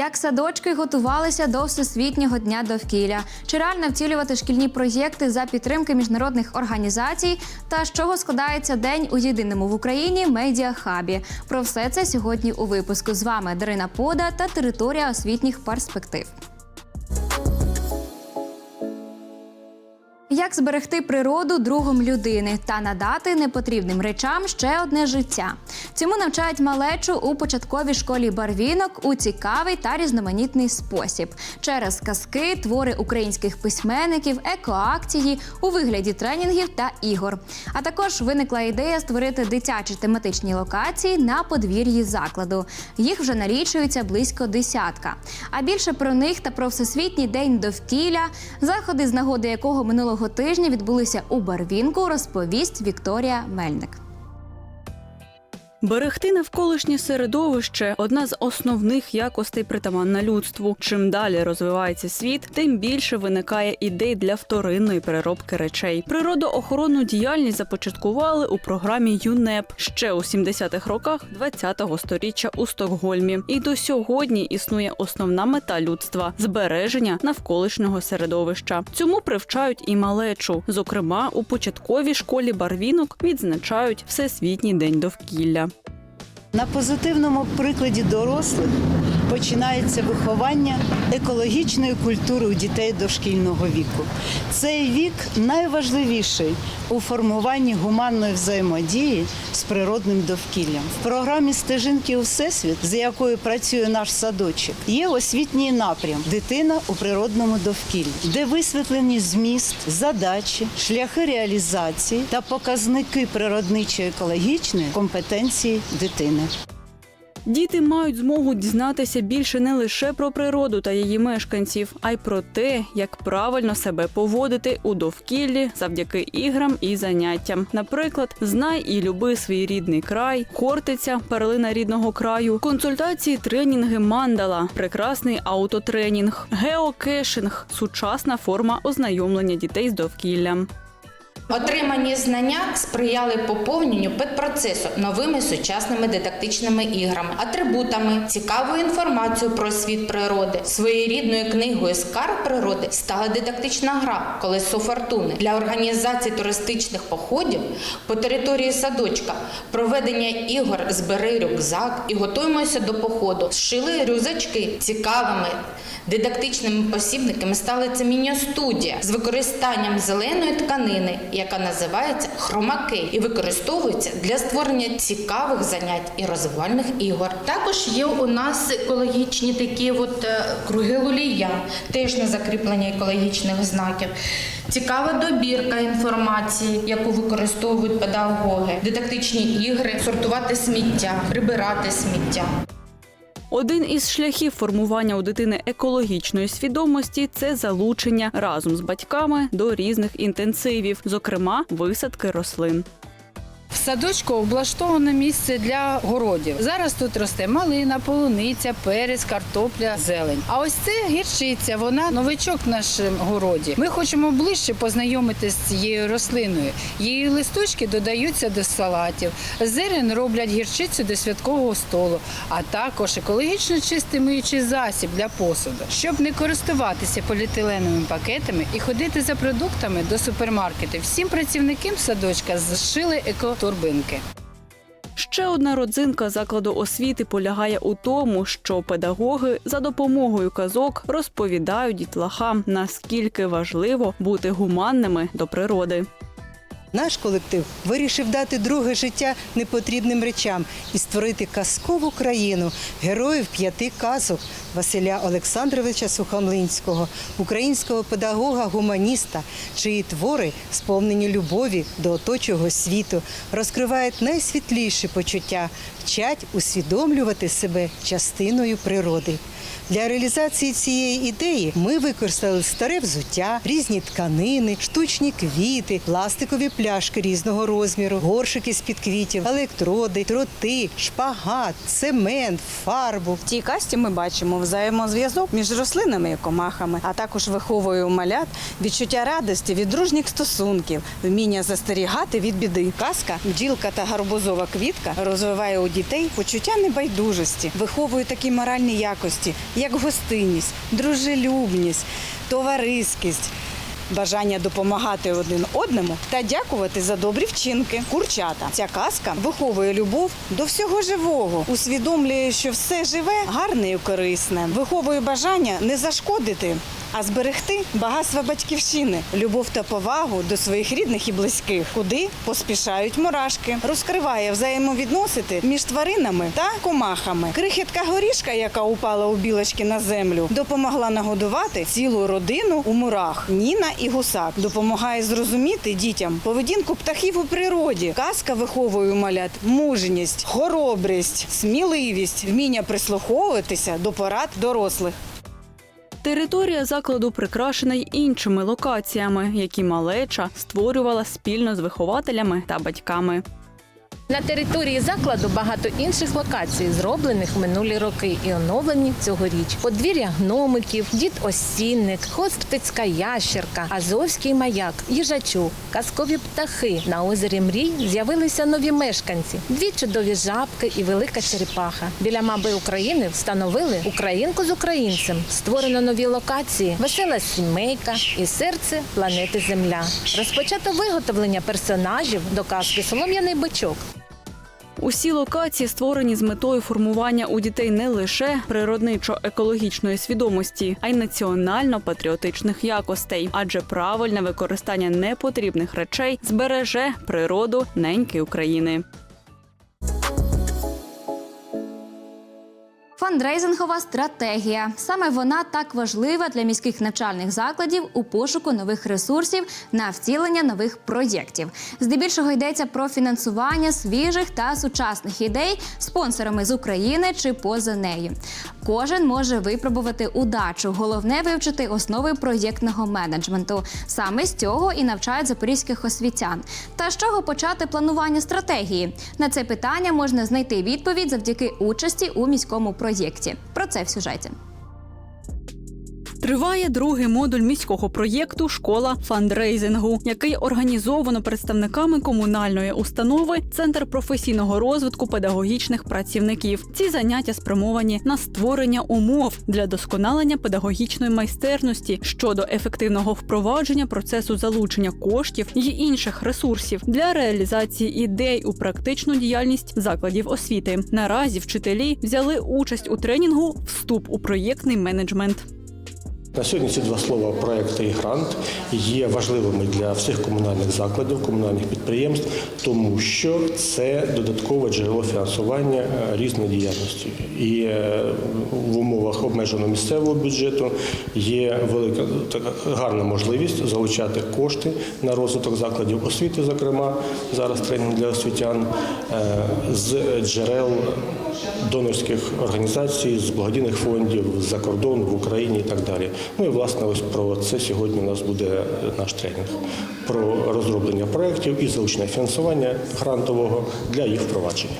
Як садочки готувалися до всесвітнього дня довкілля, чи реально втілювати шкільні проєкти за підтримки міжнародних організацій, та з чого складається день у єдиному в Україні медіахабі? Про все це сьогодні у випуску. З вами Дарина Пода та територія освітніх перспектив. Як зберегти природу другом людини та надати непотрібним речам ще одне життя? Цьому навчають малечу у початковій школі барвінок у цікавий та різноманітний спосіб через казки, твори українських письменників, екоакції у вигляді тренінгів та ігор. А також виникла ідея створити дитячі тематичні локації на подвір'ї закладу. Їх вже налічується близько десятка. А більше про них та про всесвітній день довкілля, заходи з нагоди якого минулого тижня відбулися у Барвінку, розповість Вікторія Мельник. Берегти навколишнє середовище одна з основних якостей притаманна людству. Чим далі розвивається світ, тим більше виникає ідей для вторинної переробки речей. Природоохоронну діяльність започаткували у програмі ЮНЕП ще у 70-х роках 20-го сторіччя у Стокгольмі. І до сьогодні існує основна мета людства збереження навколишнього середовища. Цьому привчають і малечу. Зокрема, у початковій школі барвінок відзначають Всесвітній день довкілля. На позитивному прикладі дорослих починається виховання екологічної культури у дітей дошкільного віку. Цей вік найважливіший у формуванні гуманної взаємодії з природним довкіллям. В програмі Стежинки у всесвіт, за якою працює наш садочок, є освітній напрям Дитина у природному довкіллі, де висвітлені зміст, задачі, шляхи реалізації та показники природничо-екологічної компетенції дитини. Діти мають змогу дізнатися більше не лише про природу та її мешканців, а й про те, як правильно себе поводити у довкіллі завдяки іграм і заняттям. Наприклад, знай і люби свій рідний край, хортиця, перлина рідного краю, консультації, тренінги мандала, прекрасний аутотренінг, геокешинг сучасна форма ознайомлення дітей з довкіллям. Отримані знання сприяли поповненню педпроцесу новими сучасними дидактичними іграми, атрибутами, цікавою інформацією про світ природи. Своєрідною книгою скарб природи стала дидактична гра Колесо фортуни для організації туристичних походів по території садочка, проведення ігор збери рюкзак і готуємося до походу. Зшили рюкзачки цікавими. Дидактичними посібниками стали це міні-студія з використанням зеленої тканини, яка називається хромакей, і використовується для створення цікавих занять і розвивальних ігор. Також є у нас екологічні такі от е, круги лулія, теж на закріплення екологічних знаків. Цікава добірка інформації, яку використовують педагоги, дидактичні ігри, сортувати сміття, прибирати сміття. Один із шляхів формування у дитини екологічної свідомості це залучення разом з батьками до різних інтенсивів, зокрема висадки рослин. В садочку облаштовано місце для городів. Зараз тут росте малина, полуниця, перець, картопля, зелень. А ось це гірчиця. Вона новичок в нашому городі. Ми хочемо ближче познайомитися з цією рослиною. Її листочки додаються до салатів. Зерен роблять гірчицю до святкового столу, а також екологічно чистий миючий засіб для посуду, щоб не користуватися поліетиленовими пакетами і ходити за продуктами до супермаркетів. Всім працівникам садочка зшили екотурбинки. Ще одна родзинка закладу освіти полягає у тому, що педагоги за допомогою казок розповідають дітлахам, наскільки важливо бути гуманними до природи. Наш колектив вирішив дати друге життя непотрібним речам і створити казкову країну героїв п'яти казок Василя Олександровича Сухомлинського, українського педагога-гуманіста, чиї твори, сповнені любові до оточого світу, розкривають найсвітліші почуття, вчать усвідомлювати себе частиною природи. Для реалізації цієї ідеї ми використали старе взуття, різні тканини, штучні квіти, пластикові пляшки різного розміру, горшики з-під квітів, електроди, троти, шпагат, цемент, фарбу. В цій касті ми бачимо взаємозв'язок між рослинами і комахами, а також виховує малят відчуття радості від дружніх стосунків, вміння застерігати від біди. Казка, бджілка та гарбузова квітка розвиває у дітей почуття небайдужості, виховує такі моральні якості, як гостинність, дружелюбність, товариськість. Бажання допомагати один одному та дякувати за добрі вчинки. Курчата. Ця казка виховує любов до всього живого, усвідомлює, що все живе гарне і корисне. Виховує бажання не зашкодити, а зберегти багатство батьківщини, любов та повагу до своїх рідних і близьких, куди поспішають мурашки. Розкриває взаємовідносити між тваринами та комахами. Крихітка горішка, яка упала у білочки на землю, допомогла нагодувати цілу родину у мурах. Ніна і гусак допомагає зрозуміти дітям поведінку птахів у природі. Казка виховує малят мужність, хоробрість, сміливість, вміння прислуховуватися до порад дорослих. Територія закладу прикрашена й іншими локаціями, які малеча створювала спільно з вихователями та батьками. На території закладу багато інших локацій, зроблених минулі роки і оновлені цьогоріч. Подвір'я гномиків, дід осінник, хоспицька ящерка, азовський маяк, їжачок, казкові птахи. На озері Мрій з'явилися нові мешканці, дві чудові жабки і велика черепаха. Біля маби України встановили українку з українцем. Створено нові локації, весела сімейка і серце планети Земля. Розпочато виготовлення персонажів до казки Солом'яний бичок. Усі локації створені з метою формування у дітей не лише природничо-екологічної свідомості, а й національно-патріотичних якостей, адже правильне використання непотрібних речей збереже природу неньки України. Фандрейзингова стратегія. Саме вона так важлива для міських навчальних закладів у пошуку нових ресурсів на втілення нових проєктів. Здебільшого йдеться про фінансування свіжих та сучасних ідей спонсорами з України чи поза нею. Кожен може випробувати удачу. Головне вивчити основи проєктного менеджменту. Саме з цього і навчають запорізьких освітян. Та з чого почати планування стратегії? На це питання можна знайти відповідь завдяки участі у міському проєкті. Про це в сюжеті. Триває другий модуль міського проєкту Школа фандрейзингу, який організовано представниками комунальної установи Центр професійного розвитку педагогічних працівників. Ці заняття спрямовані на створення умов для досконалення педагогічної майстерності щодо ефективного впровадження процесу залучення коштів і інших ресурсів для реалізації ідей у практичну діяльність закладів освіти. Наразі вчителі взяли участь у тренінгу Вступ у проєктний менеджмент. На сьогодні ці два слова проект і грант є важливими для всіх комунальних закладів, комунальних підприємств, тому що це додаткове джерело фінансування е, різної діяльності. І е, в умовах обмеженого місцевого бюджету є велика така гарна можливість залучати кошти на розвиток закладів освіти, зокрема зараз тренінг для освітян е, з джерел донорських організацій, з благодійних фондів, з-за кордону, в Україні і так далі. Ну і власне ось про це сьогодні у нас буде наш тренінг про розроблення проєктів і залучення фінансування грантового для їх впровадження.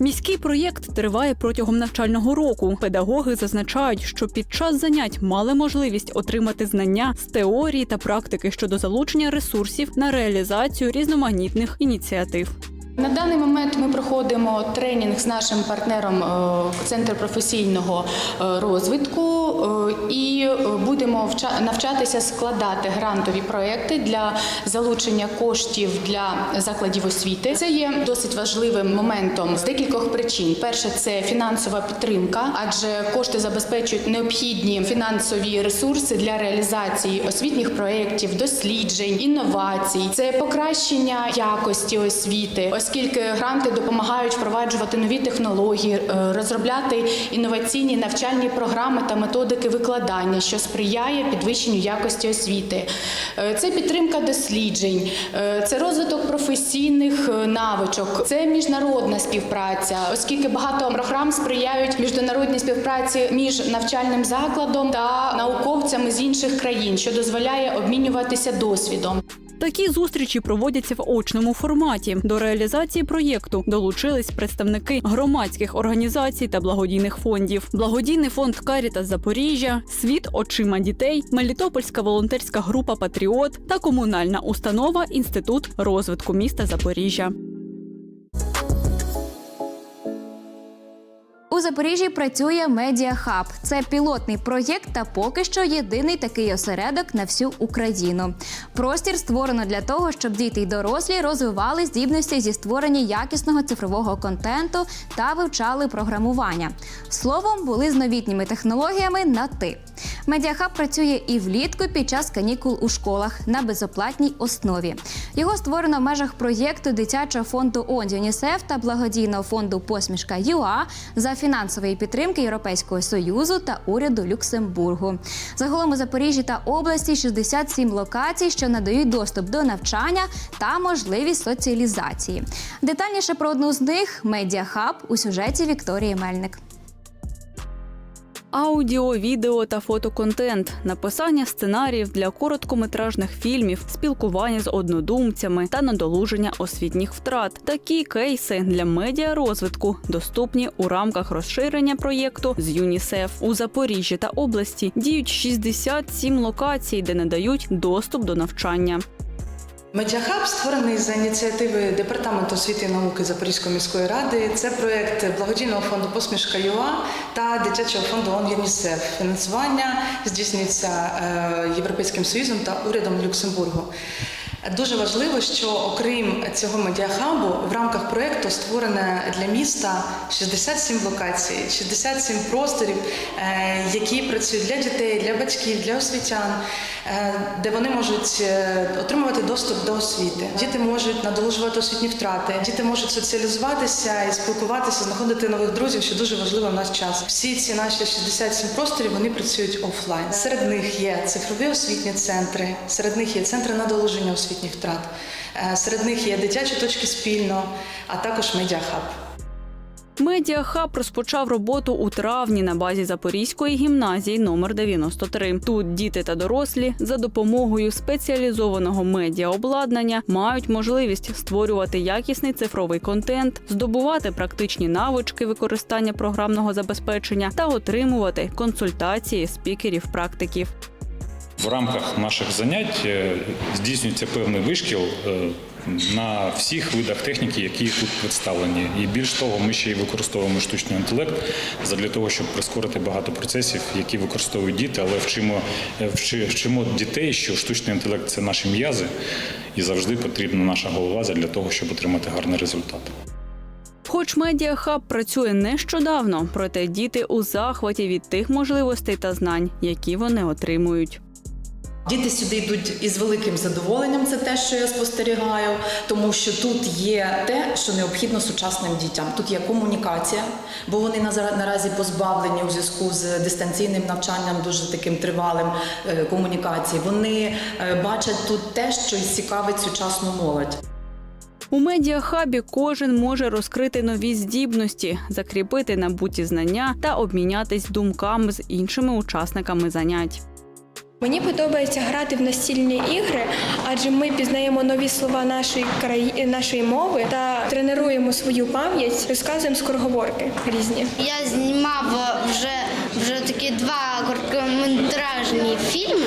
Міський проєкт триває протягом навчального року. Педагоги зазначають, що під час занять мали можливість отримати знання з теорії та практики щодо залучення ресурсів на реалізацію різноманітних ініціатив. На даний момент ми проходимо тренінг з нашим партнером е, Центр професійного е, розвитку е, і будемо вча- навчатися складати грантові проекти для залучення коштів для закладів освіти. Це є досить важливим моментом з декількох причин. Перше це фінансова підтримка, адже кошти забезпечують необхідні фінансові ресурси для реалізації освітніх проєктів, досліджень, інновацій. Це покращення якості освіти, оскільки гранти допомагають впроваджувати нові технології, е, розробляти інноваційні навчальні програми та методики викладання, що сприяє підвищенню якості освіти. Е, Це підтримка досліджень, е, це розвиток професійних навичок, це міжнародна співпраця, оскільки багато програм сприяють міжнародній співпраці між навчальним закладом та науковцями з інших країн, що дозволяє обмінюватися досвідом. Такі зустрічі проводяться в очному форматі. До реалізації проєкту долучились представники громадських організацій та благодійних фондів. Благодійний фонд Карітас Запоріжжя, світ очима дітей, Мелітопольська волонтерська група Патріот та комунальна установа Інститут розвитку міста Запоріжжя. У Запоріжжі працює Медіахаб. Це пілотний проєкт та поки що єдиний такий осередок на всю Україну. Простір створено для того, щоб діти й дорослі розвивали здібності зі створення якісного цифрового контенту та вивчали програмування. Словом, були з новітніми технологіями на ти. Медіахаб працює і влітку під час канікул у школах на безоплатній основі. Його створено в межах проєкту дитячого фонду ООН ЮНІСЕФ та благодійного фонду Посмішка ЮА за фінансової підтримки Європейського союзу та уряду Люксембургу. Загалом у Запоріжжі та області 67 локацій, що надають доступ до навчання та можливість соціалізації. Детальніше про одну з них медіахаб у сюжеті Вікторії Мельник. Аудіо, відео та фотоконтент, написання сценаріїв для короткометражних фільмів, спілкування з однодумцями та надолуження освітніх втрат. Такі кейси для медіарозвитку доступні у рамках розширення проєкту з ЮНІСЕФ у Запоріжжі та області. Діють 67 локацій, де надають доступ до навчання. Медіахаб створений за ініціативи Департаменту освіти і науки Запорізької міської ради. Це проєкт благодійного фонду Посмішка ЮА та дитячого фонду ООН ЮНІСЕФ. Фінансування здійснюється е, Європейським Союзом та урядом Люксембургу. Дуже важливо, що окрім цього медіахабу в рамках проєкту створене для міста 67 локацій, 67 просторів, е, які працюють для дітей, для батьків, для освітян, е, де вони можуть е, отримувати доступ до освіти. Діти можуть надолужувати освітні втрати, діти можуть соціалізуватися і спілкуватися, знаходити нових друзів, що дуже важливо в наш час. Всі ці наші 67 просторів вони працюють офлайн. Серед них є цифрові освітні центри, серед них є центри надолуження освітніх втрат, е, серед них є дитячі точки спільно, а також медіахаб. Медіахаб розпочав роботу у травні на базі Запорізької гімназії номер 93. Тут діти та дорослі за допомогою спеціалізованого медіаобладнання мають можливість створювати якісний цифровий контент, здобувати практичні навички використання програмного забезпечення та отримувати консультації спікерів-практиків. В рамках наших занять е, здійснюється певний вишкіл е, на всіх видах техніки, які тут представлені. І більш того, ми ще й використовуємо штучний інтелект для того, щоб прискорити багато процесів, які використовують діти, але вчимо, е, вчимо дітей, що штучний інтелект це наші м'язи, і завжди потрібна наша голова для того, щоб отримати гарний результат. Хоч медіахаб працює нещодавно, проте діти у захваті від тих можливостей та знань, які вони отримують. Діти сюди йдуть із великим задоволенням. Це те, що я спостерігаю, тому що тут є те, що необхідно сучасним дітям. Тут є комунікація, бо вони наразі позбавлені у зв'язку з дистанційним навчанням, дуже таким тривалим е, комунікації. Вони е, бачать тут те, що цікавить сучасну молодь. У медіахабі кожен може розкрити нові здібності, закріпити набуті знання та обмінятись думками з іншими учасниками занять. Мені подобається грати в настільні ігри, адже ми пізнаємо нові слова нашої краї... нашої мови та тренуємо свою пам'ять, розказуємо скороговорки різні. Я знімав вже, вже такі два короткометражні фільми.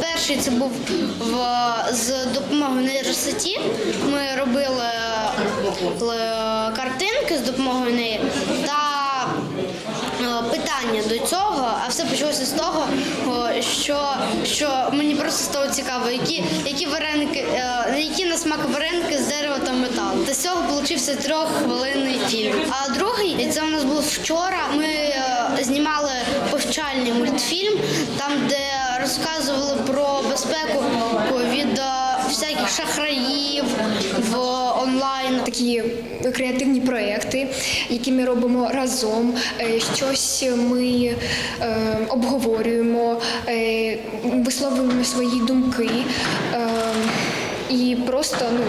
Перший це був в, з допомогою нейросеті. Ми робили е, картинки з допомогою неї питання до цього, а все почалося з того, що, що мені просто стало цікаво, які, які вареники, е, які на смак вареники з дерева та металу. Та з цього получився трьоххвилинний фільм. А другий, це у нас був вчора. Ми е, знімали повчальний мультфільм, там де розказували про безпеку від е, всяких шахраїв в онлайн. Такі креативні проекти, які ми робимо разом. Е, Щось ми е, обговорюємо, е, висловлюємо свої думки. І просто ну,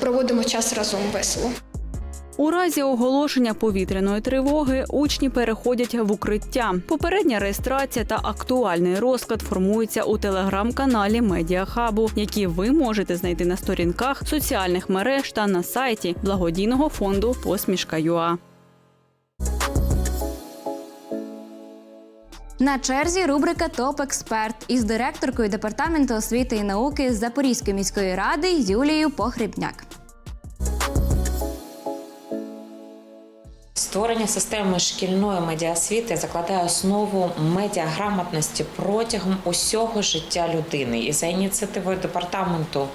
проводимо час разом весело. У разі оголошення повітряної тривоги учні переходять в укриття. Попередня реєстрація та актуальний розклад формуються у телеграм-каналі Медіахабу, які ви можете знайти на сторінках соціальних мереж та на сайті благодійного фонду Посмішка ЮА. На черзі рубрика Топ Експерт із директоркою департаменту освіти і науки Запорізької міської ради Юлією Похрібняк. Створення системи шкільної медіасвіти закладає основу медіаграмотності протягом усього життя людини. І за ініціативою департаменту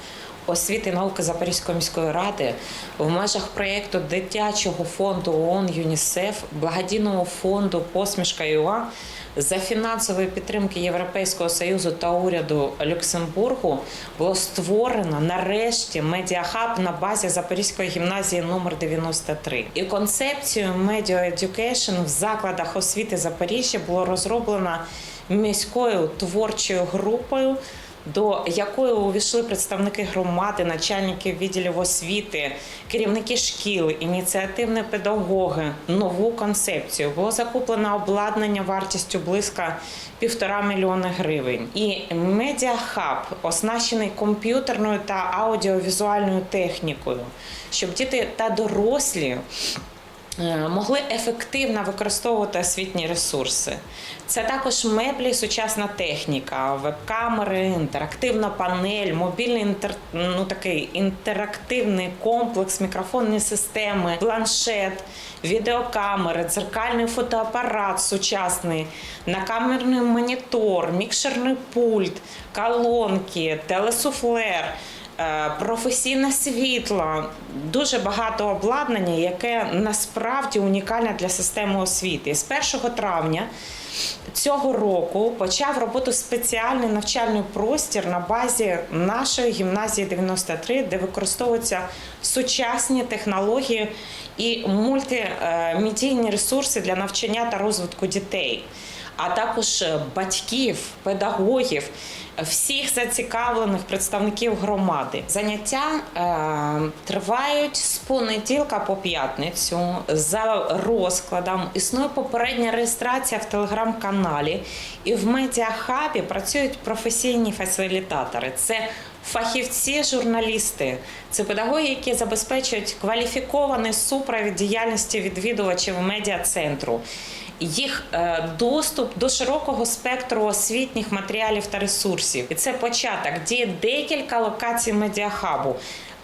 освіти і науки Запорізької міської ради в межах проєкту дитячого фонду ООН ЮНІСЕФ, благодійного фонду Посмішка ЮА за фінансової підтримки Європейського союзу та уряду Люксембургу було створено нарешті медіахаб на базі Запорізької гімназії номер 93. І концепцію Media Education в закладах освіти Запоріжжя було розроблено міською творчою групою. До якої увійшли представники громади, начальники відділів освіти, керівники шкіл, ініціативні педагоги, нову концепцію було закуплено обладнання вартістю близько півтора мільйони гривень. І медіахаб оснащений комп'ютерною та аудіовізуальною технікою, щоб діти та дорослі могли ефективно використовувати освітні ресурси. Це також меблі, сучасна техніка, веб-камери, інтерактивна панель, мобільний інтер... ну, такий інтерактивний комплекс, мікрофонні системи, планшет, відеокамери, дзеркальний фотоапарат сучасний, накамерний монітор, мікшерний пульт, колонки, телесуфлер. Е, професійне світло, дуже багато обладнання, яке насправді унікальне для системи освіти. З 1 травня цього року почав роботу спеціальний навчальний простір на базі нашої гімназії 93, де використовуються сучасні технології і мультимедійні ресурси для навчання та розвитку дітей. А також батьків, педагогів, всіх зацікавлених представників громади. Заняття е, тривають з понеділка по п'ятницю за розкладом. Існує попередня реєстрація в телеграм-каналі, і в медіахабі працюють професійні фасилітатори. Це Фахівці, журналісти, це педагоги, які забезпечують кваліфікований супровід діяльності відвідувачів медіа-центру їх е, доступ до широкого спектру освітніх матеріалів та ресурсів. І це початок. Діє декілька локацій медіахабу.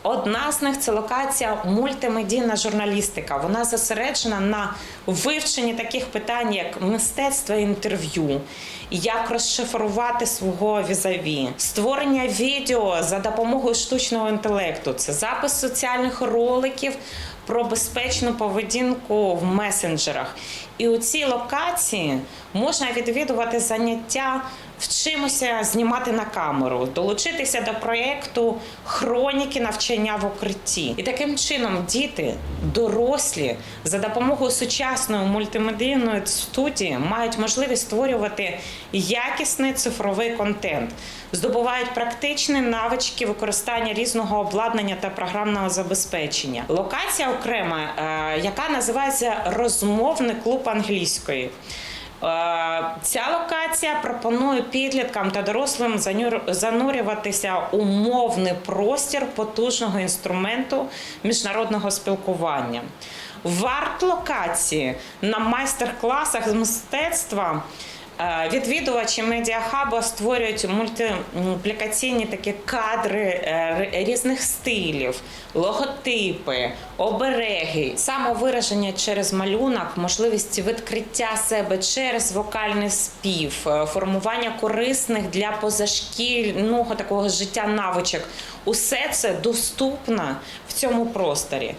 Одна з них це локація мультимедійна журналістика. Вона зосереджена на вивченні таких питань, як мистецтво інтерв'ю, як розшифрувати свого візаві, створення відео за допомогою штучного інтелекту, це запис соціальних роликів про безпечну поведінку в месенджерах. І у цій локації можна відвідувати заняття, вчимося знімати на камеру, долучитися до проєкту хроніки навчання в укритті. І таким чином діти, дорослі, за допомогою сучасної мультимедійної студії мають можливість створювати якісний цифровий контент, здобувають практичні навички використання різного обладнання та програмного забезпечення. Локація окрема, е, яка називається розмовний клуб англійської. Е, Ця локація пропонує підліткам та дорослим занурюватися у мовний простір потужного інструменту міжнародного спілкування. В арт-локації на майстер-класах з мистецтва відвідувачі медіахабу створюють мультиплікаційні такі кадри е, різних стилів, логотипи, обереги, самовираження через малюнок, можливість відкриття себе через вокальний спів, е, формування корисних для позашкільного такого життя навичок. Усе це доступно в цьому просторі.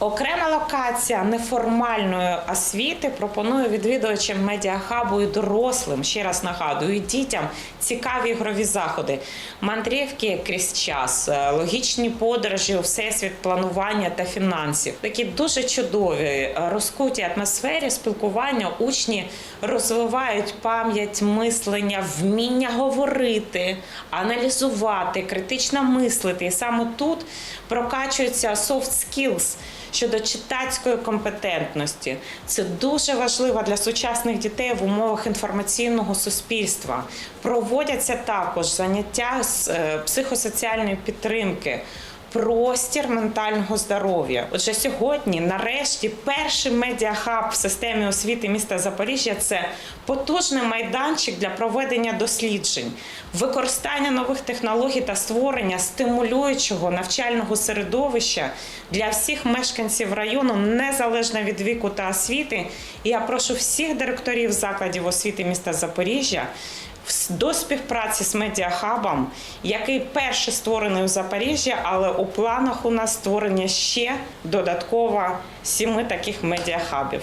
Окрема локація неформальної освіти пропонує відвідувачам медіахабу і дорослим, ще раз нагадую, і дітям цікаві ігрові заходи, мандрівки крізь час, е, логічні подорожі у всесвіт планування та фінансів. Такі дуже чудові, е, розкуті атмосфері спілкування учні розвивають пам'ять мислення, вміння говорити, аналізувати, критично мислити. І саме тут прокачується soft skills, щодо читацької компетентності. Це дуже важливо для сучасних дітей в умовах інформаційного суспільства. Проводяться також заняття з е, психосоціальної підтримки. Простір ментального здоров'я. Отже, сьогодні, нарешті, перший медіахаб в системі освіти міста Запоріжжя це потужний майданчик для проведення досліджень, використання нових технологій та створення стимулюючого навчального середовища для всіх мешканців району, незалежно від віку та освіти. І я прошу всіх директорів закладів освіти міста Запоріжжя до співпраці з медіахабом, який перший створений у Запоріжжі, але у планах у нас створення ще додатково сіми таких медіахабів.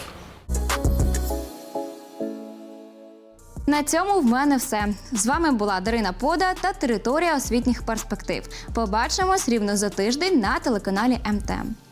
На цьому в мене все. З вами була Дарина Пода та територія освітніх перспектив. Побачимось рівно за тиждень на телеканалі МТМ.